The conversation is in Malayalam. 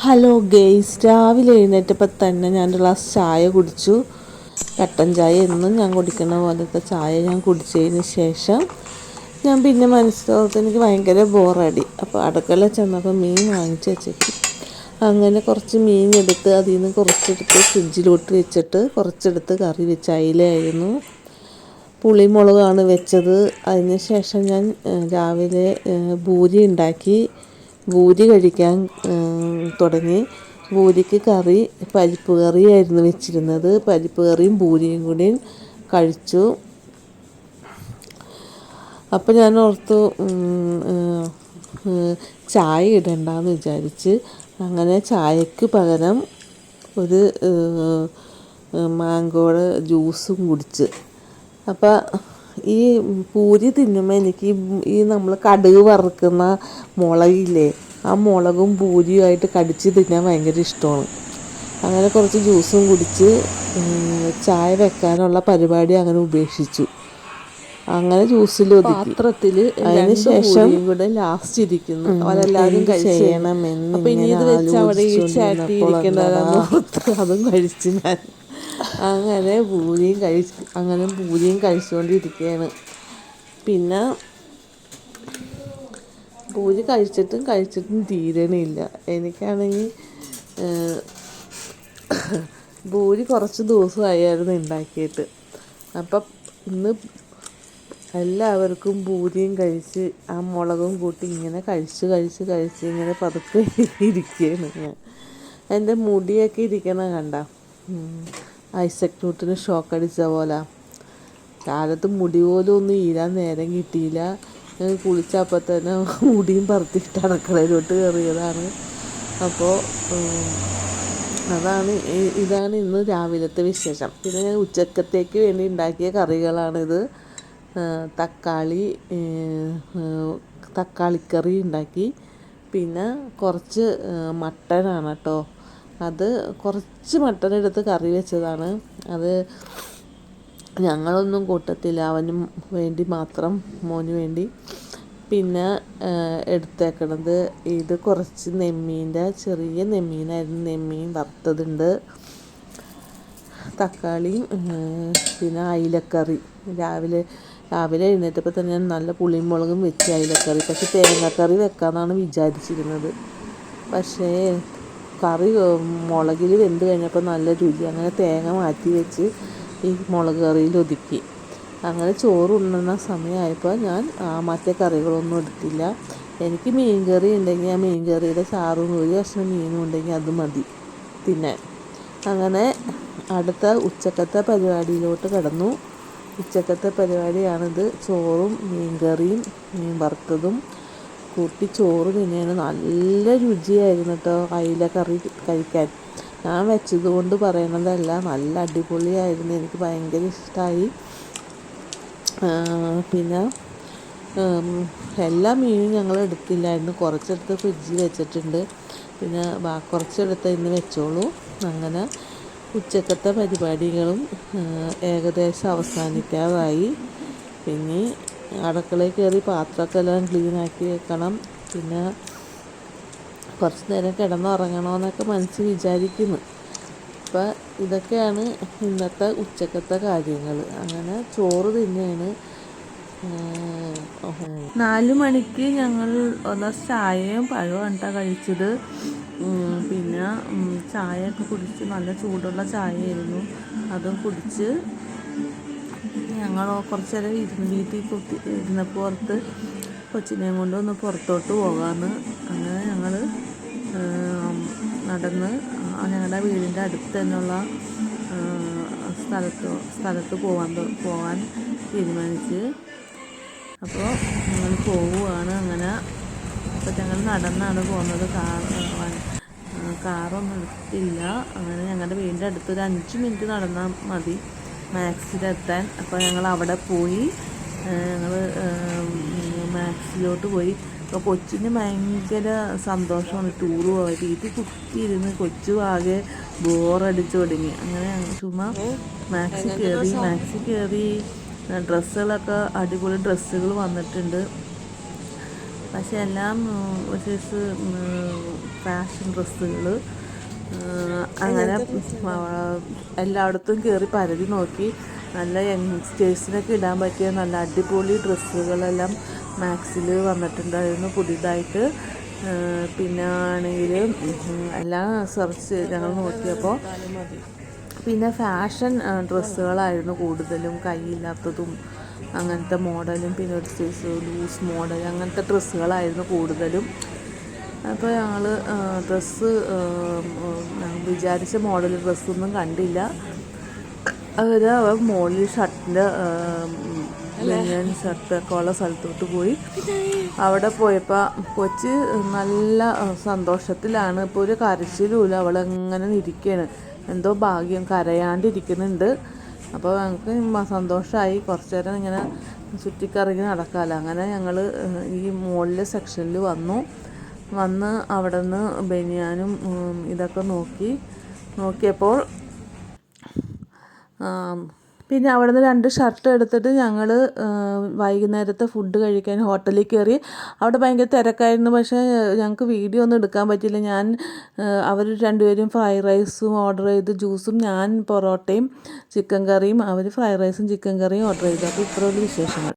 ഹലോ ഗെയ്സ് രാവിലെ എഴുന്നേറ്റപ്പോൾ തന്നെ ഞാൻ ഒരു ഗ്ലാസ് ചായ കുടിച്ചു. കട്ടൻ ചായ എന്നും ഞാൻ കുടിക്കുന്ന പോലത്തെ ചായ ഞാൻ കുടിച്ചതിന് ശേഷം ഞാൻ പിന്നെ മനസ്സിലോർത്ത് എനിക്ക് ഭയങ്കര ബോറടി. അപ്പോൾ അടുക്കള ചെന്നപ്പോൾ മീൻ വാങ്ങിച്ച് വെച്ചിട്ട് അങ്ങനെ കുറച്ച് മീൻ എടുത്ത് അതിൽ നിന്ന് കുറച്ചെടുത്ത് ഫ്രിഡ്ജിലോട്ട് വെച്ചിട്ട് കുറച്ചെടുത്ത് കറി വെച്ച് അയിലായിരുന്നു. പുളിമുളകാണ് വെച്ചത്. അതിന് ശേഷം ഞാൻ രാവിലെ ഭൂരി ഉണ്ടാക്കി. പൂരി കഴിക്കാൻ തുടങ്ങി. പൂരിക്ക് കറി പരിപ്പ് കറിയായിരുന്നു വെച്ചിരുന്നത്. പരിപ്പ് കറിയും പൂരിയും കൂടി കഴിച്ചു. അപ്പം ഞാൻ ഓർത്തു ചായ ഇടണ്ടെന്ന് വിചാരിച്ച്. അങ്ങനെ ചായക്ക് പകരം ഒരു മാങ്കോയുടെ ജ്യൂസും കുടിച്ച്. അപ്പം ഈ പൂരി തിന്നുമ്പോൾ എനിക്ക് ഈ നമ്മൾ കടുക് വറുക്കുന്ന മുളകില്ലേ ആ മുളകും പൂരിയുമായിട്ട് കടിച്ച് തിന്നാൻ ഭയങ്കര ഇഷ്ടമാണ്. അങ്ങനെ കുറച്ച് ജ്യൂസും കുടിച്ച് ചായ വെക്കാനുള്ള പരിപാടി അങ്ങനെ ഉപേക്ഷിച്ചു. അങ്ങനെ ജ്യൂസിൽ പാത്രത്തിൽ അതിന് ശേഷം ഇവിടെ ലാസ്റ്റ് ഇരിക്കുന്നു. അവരെല്ലാവരും ചെയ്യണമെന്ന് അപ്പൊ ഇനി ഇത് വെച്ച് അവിടെ ഈ ചാറ്റി അതും കഴിച്ചു ഞാൻ. അങ്ങനെ പൂരിയും കഴിച്ച് അങ്ങനെ പൂരിയും കഴിച്ചുകൊണ്ടിരിക്കുകയാണ്. പിന്നെ പൂരി കഴിച്ചിട്ടും കഴിച്ചിട്ടും തീരണില്ല. എനിക്കാണെങ്കിൽ പൂരി കുറച്ച് ദിവസമായിരുന്നു ഉണ്ടാക്കിയിട്ട് അപ്പം ഇന്ന് എല്ലാവർക്കും പൂരിയും കഴിച്ച് ആ മുളകും കൂട്ടി ഇങ്ങനെ കഴിച്ച് കഴിച്ച് കഴിച്ച് ഇങ്ങനെ പതുക്കെ ഇരിക്കുകയാണ് ഞാൻ. എന്റെ മുടിയൊക്കെ ഇരിക്കണ കണ്ട? ഐസക് ന്യൂട്ടിന് ഷോക്ക് അടിച്ച പോലെ. കാലത്ത് മുടി പോലും ഒന്നും ഈരാൻ നേരം കിട്ടിയില്ല. കുളിച്ചപ്പോൾ തന്നെ മുടിയും പറത്തിയിട്ട് അടുക്കളയിലോട്ട് കയറിയതാണ്. അപ്പോൾ അതാണ് ഇതാണ് ഇന്ന് രാവിലത്തെ വിശേഷം. പിന്നെ ഞാൻ ഉച്ചക്കത്തേക്ക് വേണ്ടി ഉണ്ടാക്കിയ കറികളാണിത്. തക്കാളി തക്കാളിക്കറി ഉണ്ടാക്കി. പിന്നെ കുറച്ച് മട്ടനാണ് കേട്ടോ. അത് കുറച്ച് മട്ടൻ എടുത്ത് കറി വെച്ചതാണ്. അത് ഞങ്ങളൊന്നും കൂട്ടത്തില്ല. അവനും വേണ്ടി മാത്രം മോന് വേണ്ടി. പിന്നെ എടുത്തേക്കണത് ഇത് കുറച്ച് നെമ്മീന്റെ ചെറിയ നെമ്മീനായിരുന്നു. നെമ്മീൻ വറുത്തതുണ്ട്. തക്കാളിയും പിന്നെ അയിലക്കറി. രാവിലെ രാവിലെ എഴുന്നേറ്റപ്പോൾ തന്നെ ഞാൻ നല്ല പുളിയും മുളകും വെച്ച് അയിലക്കറി പക്ഷേ തേങ്ങക്കറി വെക്കാമെന്നാണ് വിചാരിച്ചിരുന്നത്. പക്ഷേ കറി മുളകിൽ വെന്ത് കഴിഞ്ഞപ്പോൾ നല്ല രുചി. അങ്ങനെ തേങ്ങ മാറ്റി വെച്ച് ഈ മുളക് കറിയിൽ ഒതുക്കി. അങ്ങനെ ചോറ് ഉണ്ണുന്ന സമയമായപ്പോൾ ഞാൻ മറ്റേ കറികളൊന്നും എടുത്തില്ല. എനിക്ക് മീൻ കറി ഉണ്ടെങ്കിൽ ആ മീൻ കറിയുടെ ചാറും ഒരു കഷ്ണം മീനും ഉണ്ടെങ്കിൽ അത് മതി. പിന്നെ അങ്ങനെ അടുത്ത ഉച്ചക്കത്തെ പരിപാടിയിലോട്ട് കടന്നു. ഉച്ചക്കത്തെ പരിപാടിയാണിത്. ചോറും മീൻ കറിയും മീൻ വറുത്തതും. കൂട്ടി ചോറ് തന്നെയാണ് നല്ല രുചിയായിരുന്നു കേട്ടോ അയില കറി കഴിക്കാൻ. ഞാൻ വെച്ചത് കൊണ്ട് പറയണതല്ല നല്ല അടിപൊളിയായിരുന്നു. എനിക്ക് ഭയങ്കര ഇഷ്ടമായി പിന്നെ എല്ലാ മീനും ഞങ്ങൾ എടുത്തില്ലായിരുന്നു. കുറച്ചെടുത്ത് ഫ്രിഡ്ജിൽ വെച്ചിട്ടുണ്ട്. പിന്നെ കുറച്ചെടുത്ത് ഇന്ന് വെച്ചോളൂ. അങ്ങനെ ഉച്ചക്കത്തെ പരിപാടികളും ഏകദേശം അവസാനിക്കാതായി പിന്നെ അടുക്കളയിൽ കയറി പാത്രമൊക്കെ എല്ലാം ക്ലീനാക്കി വെക്കണം. പിന്നെ കുറച്ച് നേരം കിടന്നുറങ്ങണമെന്നൊക്കെ മനസ്സിൽ വിചാരിക്കുന്നു. അപ്പം ഇതൊക്കെയാണ് ഇന്നത്തെ ഉച്ചക്കത്തെ കാര്യങ്ങൾ അങ്ങനെ ചോറ് തിന്നെയാണ്. നാല് മണിക്ക് ഞങ്ങൾ ഒന്ന് ചായയും പഴവും കേട്ടോ കഴിച്ചത്. പിന്നെ ചായയൊക്കെ കുടിച്ച് നല്ല ചൂടുള്ള ചായയായിരുന്നു. അതും കുടിച്ച് ഞങ്ങൾ കുറച്ച് നേരം ഇരുന്ന് വീട്ടിൽ കുത്തി ഇരുന്നപ്പോൾ പുറത്ത് കൊച്ചിനെയും കൊണ്ട് ഒന്ന് പുറത്തോട്ട് പോകാമെന്ന് അങ്ങനെ ഞങ്ങൾ നടന്ന് ഞങ്ങളുടെ വീടിന്റെ അടുത്ത് തന്നെയുള്ള സ്ഥലത്ത് സ്ഥലത്ത് പോകാൻ പോകാൻ തീരുമാനിച്ച്. അപ്പോൾ ഞങ്ങൾ പോവുകയാണ് അങ്ങനെ. അപ്പോൾ ഞങ്ങൾ നടന്നാണ് പോകുന്നത്. കാർ കാറൊന്നും എടുത്തില്ല. അങ്ങനെ ഞങ്ങളുടെ വീടിന്റെ അടുത്ത് ഒരു അഞ്ച് മിനിറ്റ് നടന്നാൽ മതി. മാക്സിലെത്താൻ അപ്പോൾ ഞങ്ങൾ അവിടെ പോയി. ഞങ്ങൾ മാക്സിലോട്ട് പോയി. അപ്പോൾ കൊച്ചിന് ഭയങ്കര സന്തോഷമാണ്. ടൂർ പോകാൻ വീട്ടിൽ കുത്തിയിരുന്ന് കൊച്ചു ആകെ ബോറടിച്ച് തുടങ്ങി. അങ്ങനെ ചുമ്മാ മാക്സി കയറി മാക്സി കയറി ഡ്രസ്സുകളൊക്കെ അടിപൊളി ഡ്രസ്സുകൾ വന്നിട്ടുണ്ട്. പക്ഷെ എല്ലാം സൈസ് ഫാഷൻ ഡ്രസ്സുകൾ അങ്ങനെ എല്ലായിടത്തും കയറി പരതി നോക്കി. നല്ല യങ്സ്റ്റേഴ്സിനൊക്കെ ഇടാൻ പറ്റിയ നല്ല അടിപൊളി ഡ്രസ്സുകളെല്ലാം മാക്സിൽ വന്നിട്ടുണ്ടായിരുന്നു പുതിയതായിട്ട്. പിന്നെ ആണെങ്കിൽ എല്ലാം സെർച്ച് ഞങ്ങൾ നോക്കിയപ്പോൾ പിന്നെ ഫാഷൻ ഡ്രസ്സുകളായിരുന്നു കൂടുതലും കൈയില്ലാത്തതും അങ്ങനത്തെ മോഡലും പിന്നെ ഒരു സൈസ് ലൂസ് മോഡൽ അങ്ങനത്തെ ഡ്രസ്സുകളായിരുന്നു കൂടുതലും. അപ്പോൾ ഞങ്ങൾ ഡ്രസ്സ് വിചാരിച്ച മോഡൽ ഡ്രസ്സൊന്നും കണ്ടില്ല. അവർ മോളിൽ ഷർട്ടിന്റെ ബനിയൻ ഷർട്ടൊക്കെ ഉള്ള സ്ഥലത്തോട്ട് പോയി. അവിടെ പോയപ്പോൾ കൊച്ച് നല്ല സന്തോഷത്തിലാണ്. ഇപ്പോൾ ഒരു കരച്ചിലുമില്ല അവളെങ്ങനെ ഇരിക്കുകയാണ് എന്തോ ഭാഗ്യം കരയാണ്ടിരിക്കുന്നുണ്ട്. അപ്പോൾ ഞങ്ങൾക്ക് സന്തോഷമായി കുറച്ച് നേരം ഇങ്ങനെ ചുറ്റിക്കറങ്ങി നടക്കാമല്ലോ അങ്ങനെ ഞങ്ങൾ ഈ മുകളിലെ സെക്ഷനിൽ വന്നു. വന്ന് അവിടെ നിന്ന് ബനിയാനും ഇതൊക്കെ നോക്കി. നോക്കിയപ്പോൾ പിന്നെ അവിടെ നിന്ന് രണ്ട് ഷർട്ട് എടുത്തിട്ട് ഞങ്ങൾ വൈകുന്നേരത്തെ ഫുഡ് കഴിക്കാൻ ഹോട്ടലിൽ കയറി അവിടെ ഭയങ്കര തിരക്കായിരുന്നു. പക്ഷേ ഞങ്ങൾക്ക് വീഡിയോ ഒന്നും എടുക്കാൻ പറ്റിയില്ല. ഞാൻ അവർ രണ്ടുപേരും ഫ്രൈഡ് റൈസും ഓർഡർ ചെയ്ത് ജ്യൂസും ഞാൻ പൊറോട്ടയും ചിക്കൻ കറിയും അവർ ഫ്രൈഡ് റൈസും ചിക്കൻ കറിയും ഓർഡർ ചെയ്തു. അപ്പോൾ ഇത്രയുള്ള വിശേഷങ്ങൾ.